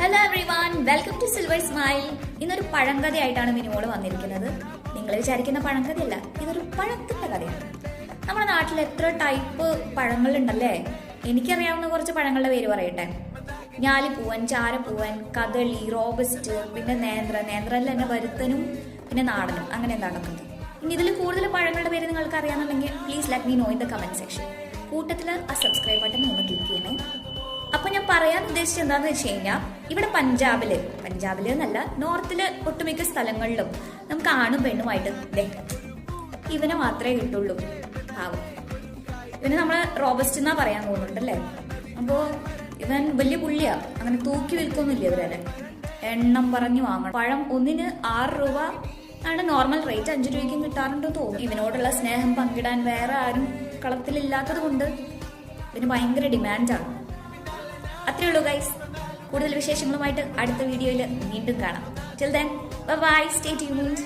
Hello everyone welcome to silver smile ഇന്നൊരു പഴങ്കഥയായിട്ടാണ് മിനിമോൾ വന്നിരിക്കുന്നത്. നിങ്ങൾ വിചാരിക്കുന്ന പഴങ്കഥയല്ല ഇതൊരു പഴത്തിന്റെ കഥയാണ്. നമ്മുടെ നാട്ടിൽ എത്ര ടൈപ്പ് പഴങ്ങളുണ്ടല്ലേ? എനിക്കറിയാവുന്ന കുറച്ച് പഴങ്ങളുടെ പേര് പറയട്ടെ. ഞാലിപ്പൂവൻ ചാരപ്പൂവൻ കദളി റോബസ്റ്റ് പിന്നെ നേന്ത്ര നേന്ത്രയിൽ തന്നെ വരുത്തനും പിന്നെ നാടനും. അങ്ങനെ നടക്കുന്നത് ഇനി ഇതിൽ കൂടുതൽ പഴങ്ങളുടെ പേര് നിങ്ങൾക്ക് അറിയാമെന്നുണ്ടെങ്കിൽ please let me know in the comment section കൂട്ടത്തിൽ ആ സബ്സ്ക്രൈബ് ബട്ടൺ ഒന്ന് ക്ലിക്ക് ചെയ്യണേ. പറയാൻ ഉദ്ദേശിച്ചത് എന്താന്ന് വെച്ച് കഴിഞ്ഞാൽ ഇവിടെ പഞ്ചാബിൽ പഞ്ചാബിൽ എന്നല്ല നോർത്തിൽ ഒട്ടുമിക്ക സ്ഥലങ്ങളിലും നമുക്ക് ആണും പെണ്ണുമായിട്ട് ഇവനെ മാത്രമേ കിട്ടുള്ളൂ. പാവം. ഇവന് നമ്മൾ റോബസ്റ്റ് എന്നാ പറയാൻ പോകുന്നുണ്ടല്ലേ അപ്പോ ഇവൻ വലിയ പുള്ളിയാ. അങ്ങനെ തൂക്കി വിൽക്കൊന്നുമില്ല ഇവരെ എണ്ണം പറഞ്ഞു വാങ്ങണം. പഴം ഒന്നിന് ആറ് രൂപ ആണ് നോർമൽ റേറ്റ് അഞ്ചു രൂപയ്ക്കും കിട്ടാറുണ്ടോ തോന്നുന്നു. ഇവനോടുള്ള സ്നേഹം പങ്കിടാൻ വേറെ ആരും കളത്തിലില്ലാത്തത് കൊണ്ട് ഇവന് ഭയങ്കര ഡിമാൻഡാണ് അത്രേ ഉള്ളൂ ഗൈസ് കൂടുതൽ വിശേഷങ്ങളുമായിട്ട് അടുത്ത വീഡിയോയിൽ വീണ്ടും കാണാം. Chill then bye stay tuned